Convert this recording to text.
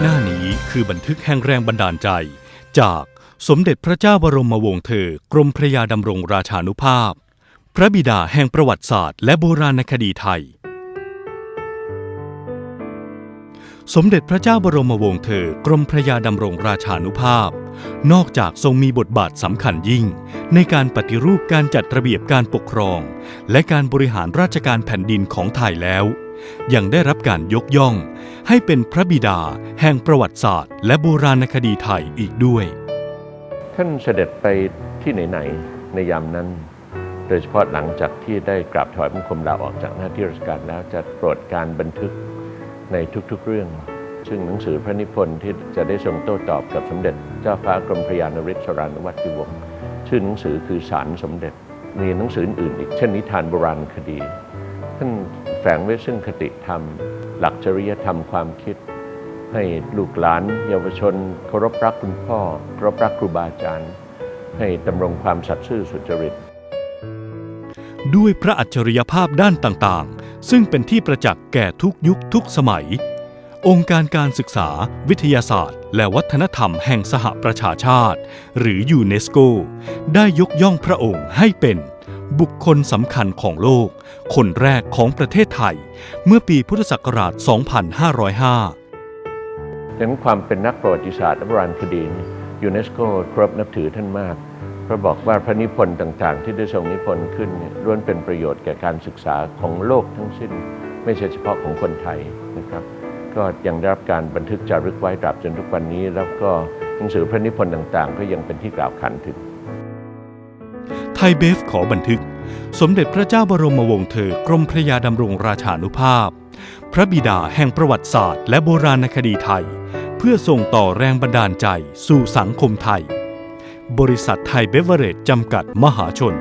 หน้านี้คือบันทึกแห่งแรงบันดาลใจ จากสมเด็จพระเจ้าบรมวงศ์เธอกรมพระยาดำรงราชานุภาพ พระบิดาแห่งประวัติศาสตร์และโบราณคดีไทย สมเด็จพระเจ้าบรมวงศ์เธอกรมพระยาดำรงราชานุภาพ นอกจากทรงมีบทบาทสำคัญยิ่ง ในการปฏิรูปการจัดระเบียบการปกครอง และการบริหารราชการแผ่นดินของไทยแล้ว ยังได้รับการยกย่อง ให้เป็นพระบิดาแห่งประวัติศาสตร์ และโบราณคดีไทยอีกด้วย ท่านเสด็จไปที่ไหนๆในยามนั้น โดยเฉพาะหลังจากที่ได้กราบถวายบังคมลาออกจากหน้าที่ราชการแล้วจะโปรดการบันทึกในทุกๆเรื่อง ซึ่งหนังสือพระนิพนธ์ที่จะได้ทรงโต้ตอบกับสมเด็จ เจ้าฟ้ากรมพระยานริศรานวัติวงศ์ชื่อหนังสือคือสารสมเด็จมีหนังสืออื่นอีกเช่นนิทานโบราณคดี ท่าน แฝงไว้ซึ่งคติธรรม หลักจริยธรรมความคิด ให้ลูกหลาน เยาวชนเคารพรักคุณพ่อเคารพรักครูบาอาจารย์ ให้ดำรงความสัตย์ซื่อสุจริต ด้วยพระอัจฉริยภาพด้านต่างๆ ซึ่งเป็นที่ประจักษ์แก่ทุกยุคทุกสมัย องค์การการศึกษา วิทยาศาสตร์ และวัฒนธรรมแห่งสหประชาชาติ หรือยูเนสโก ได้ยกย่องพระองค์ให้เป็น บุคคลสำคัญของโลก คนแรกของประเทศไทย เมื่อปีพุทธศักราช 2505ดังนั้นความเป็นนักประวัติศาสตร์และโบราณคดีนี่ยูเนสโกเคารพนับถือท่านมากพระบอกว่าพระนิพนธ์ต่างๆ ที่ได้ทรงนิพนธ์ขึ้นเนี่ยล้วนเป็นประโยชน์แก่การศึกษาของโลกทั้งสิ้น ไม่ใช่เฉพาะของคนไทยนะครับ ก็ยังได้รับการบันทึกจารึกไว้ตราบจนทุกวันนี้ แล้วก็หนังสือพระนิพนธ์ต่างๆ ก็ยังเป็นที่กล่าวขานถึง ไทยเบฟขอบันทึก สมเด็จพระเจ้าบรมวงศ์เธอกรมพระยาดำรงราชานุภาพ พระบิดาแห่งประวัติศาสตร์ และโบราณคดีไทย เพื่อส่งต่อแรงบันดาลใจสู่สังคมไทย บริษัทไทยเบเวอเรจจำกัดมหาชน